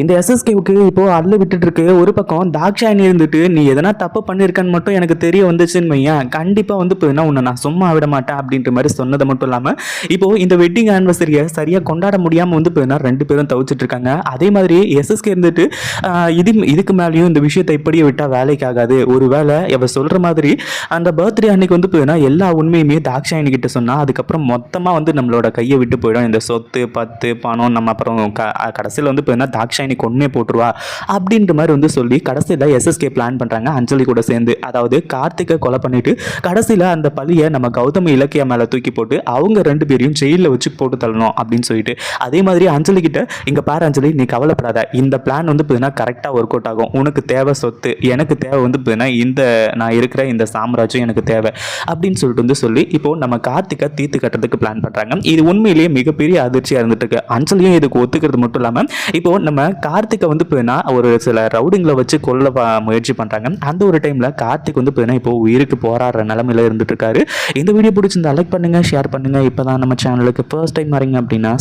இந்த எஸ்எஸ்கேவுக்கு இப்போ அல்ல விட்டுட்டு இருக்கு ஒரு பக்கம் தாக்ஷாயினி இருந்துட்டு நீ எதனா தப்பு பண்ணியிருக்கன்னு மட்டும் எனக்கு தெரிய வந்துச்சுன்னு வையன். கண்டிப்பாக வந்து போயினா உன்னை நான் சும்மா விட மாட்டேன் அப்படின்ற மாதிரி சொன்னது மட்டும் இல்லாமல் இப்போ இந்த வெட்டிங் ஆனிவர்சரியை சரியாக கொண்டாட முடியாமல் வந்து போயினா ரெண்டு பேரும் தவிச்சிட்டு இருக்காங்க அதே மாதிரி எஸ்எஸ்கே இருந்துட்டு இது இதுக்கு மேலேயும் இந்த விஷயத்தை இப்படியே விட்டால் வேலைக்கு ஆகாது ஒரு வேளை இவ சொல்கிற மாதிரி அந்த பர்த்டே அன்னைக்கு வந்து போயினா எல்லா உண்மையுமே தாக்ஷாயினி கிட்ட சொன்னால் அதுக்கப்புறம் மொத்தமாக வந்து நம்மளோட கையை விட்டு போயிடும். இந்த சொத்து பத்து பணம் நம்ம அப்புறம் க கடைசியில் வந்து போயினா தாக்ஷாயணி போட்டுருவா? அப்படின்ற மாதிரி வந்து சொல்லி கடைசியில் எஸ்எஸ்கே பிளான் பண்ணுறாங்க அஞ்சலி கூட சேர்ந்து. அதாவது கார்த்திகை கொலை பண்ணிட்டு கடைசியில் அந்த பழியை நம்ம கௌதமி இலக்கியா மேலே தூக்கி போட்டு அவங்க ரெண்டு பேரையும் ஜெயிலில் வச்சு போட்டு தள்ளணும் அப்படின்னு சொல்லிட்டு. அதே மாதிரி அஞ்சலி கிட்ட இங்கே பாரு அஞ்சலி நீ கவலைப்படாத. இந்த பிளான் வந்து பார்த்தீங்கன்னா கரெக்டாக ஒர்க் அவுட் ஆகும். உனக்கு தேவை சொத்து. எனக்கு தேவை வந்து பார்த்தீங்கன்னா இந்த நான் இருக்கிற இந்த சாம்ராஜ்யம் எனக்கு தேவை. அப்படின்னு சொல்லிட்டு வந்து சொல்லி இப்போ நம்ம கார்த்திகை தீர்த்து கட்டுறதுக்கு பிளான் பண்ணுறாங்க இது உண்மையிலேயே மிகப்பெரிய அதிர்ச்சியாக இருந்துட்டு இருக்கு. அஞ்சலியும் இதுக்கு ஒத்துக்கிறது மட்டும் இல்லாமல் இப்போ நம்ம கார்த்திகை வந்து பார்த்தீங்கன்னா ஒரு சில ரவுடிங்களை வச்சு கொல்ல முயற்சி பண்ணுறாங்க அந்த ஒரு டைமில் கார்த்திக் வந்து பார்த்தீங்கன்னா இப்போ உயிருக்கு போராடுற நிலமையில இருந்துட்டு இருக்காரு. இந்த வீடியோ பிடிச்சிருந்தா லைக் பண்ணுங்க ஷேர் பண்ணுங்க. இப்போ தான் நம்ம சேனலுக்கு ஃபர்ஸ்ட் டைம் வரீங்க அப்படின்னா